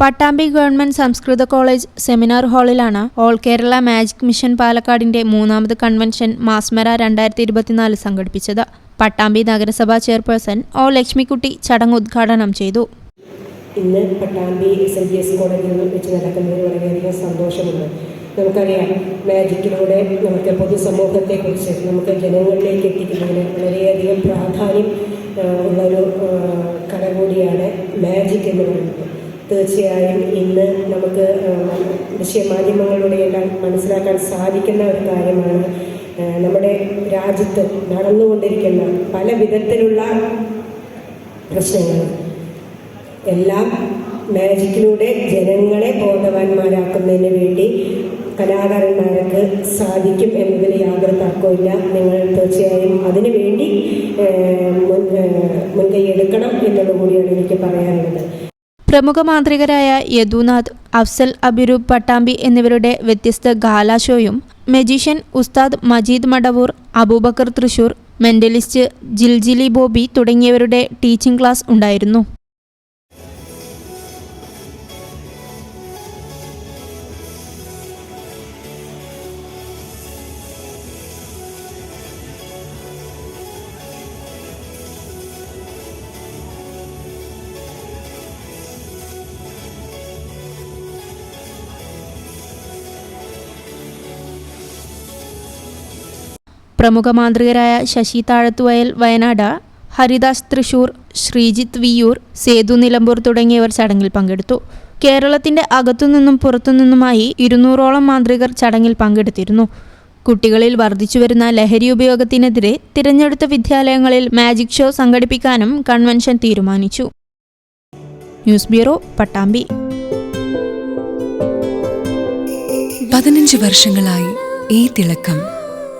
Pattambi government സംസ്കൃത college seminar ഹാളിലാണ് all Kerala magic mission പാലക്കാടിന്റെ മൂന്നാമത് കൺവെൻഷൻ മാസ്മര രണ്ടായിരത്തി ഇരുപത്തിനാല് സംഘടിപ്പിച്ചത്. പട്ടാമ്പി നഗരസഭാ ചെയർപേഴ്സൺ ഒ ലക്ഷ്മിക്കുട്ടി ചടങ്ങ് ഉദ്ഘാടനം ചെയ്തു. ഇന്ന് Pattambi S N G S കോളേജിൽ വെച്ച് നടക്കുന്നതിൽ വളരെയധികം സന്തോഷമുണ്ട്. നമുക്കറിയാം മാജിക്കിലൂടെ നമുക്ക് പൊതുസമൂഹത്തെക്കുറിച്ച് നമുക്ക് ജനങ്ങളിലേക്ക് എത്തിക്കുന്നതിന് വളരെയധികം പ്രാധാന്യം ഉള്ളൊരു കല കൂടിയാണ് മാജിക് എന്ന് പറയുന്നത്. തീർച്ചയായും ഇന്ന് നമുക്ക് ദൃശ്യമാധ്യമങ്ങളിലൂടെ എല്ലാം മനസ്സിലാക്കാൻ സാധിക്കുന്ന ഒരു കാര്യമാണ് നമ്മുടെ രാജ്യത്ത് നടന്നുകൊണ്ടിരിക്കുന്ന പല വിധത്തിലുള്ള പ്രശ്നങ്ങൾ. എല്ലാം മാജിക്കിലൂടെ ജനങ്ങളെ ബോധവാന്മാരാക്കുന്നതിന് വേണ്ടി കലാകാരന്മാർക്ക് സാധിക്കും എന്നതിൽ യാതൊരു തർക്കമില്ല നിങ്ങൾ തീർച്ചയായും അതിനുവേണ്ടി മുൻകൈ എടുക്കണം എന്നുള്ളത് കൂടിയാണ് എനിക്ക് പറയാനുള്ളത്. പ്രമുഖ മാന്ത്രികരായ യദുനാഥ് അഫ്സൽ അബിരൂപ് പട്ടാമ്പി എന്നിവരുടെ വ്യത്യസ്ത ഗാലാ ഷോയും magician Ustad Majeed Madavoor Aboobacker Thrissur mentalist Jiljili Bobby തുടങ്ങിയവരുടെ ടീച്ചിംഗ് ക്ലാസ് ഉണ്ടായിരുന്നു. പ്രമുഖ മാന്ത്രികരായ ശശി താഴത്തുവയൽ വയനാട് ഹരിദാസ് തൃശൂർ ശ്രീജിത്ത് വിയൂർ സേതു നിലമ്പൂർ തുടങ്ങിയവർ ചടങ്ങിൽ പങ്കെടുത്തു. കേരളത്തിന്റെ അകത്തുനിന്നും പുറത്തുനിന്നുമായി ഇരുന്നൂറോളം മാന്ത്രികർ ചടങ്ങിൽ പങ്കെടുത്തിരുന്നു. കുട്ടികളിൽ വർദ്ധിച്ചുവരുന്ന ലഹരി ഉപയോഗത്തിനെതിരെ തിരഞ്ഞെടുത്ത വിദ്യാലയങ്ങളിൽ മാജിക് ഷോ സംഘടിപ്പിക്കാനും കൺവെൻഷൻ തീരുമാനിച്ചു. News bureau Pattambi. പതിനഞ്ച് വർഷങ്ങളായി ഈ തിളക്കം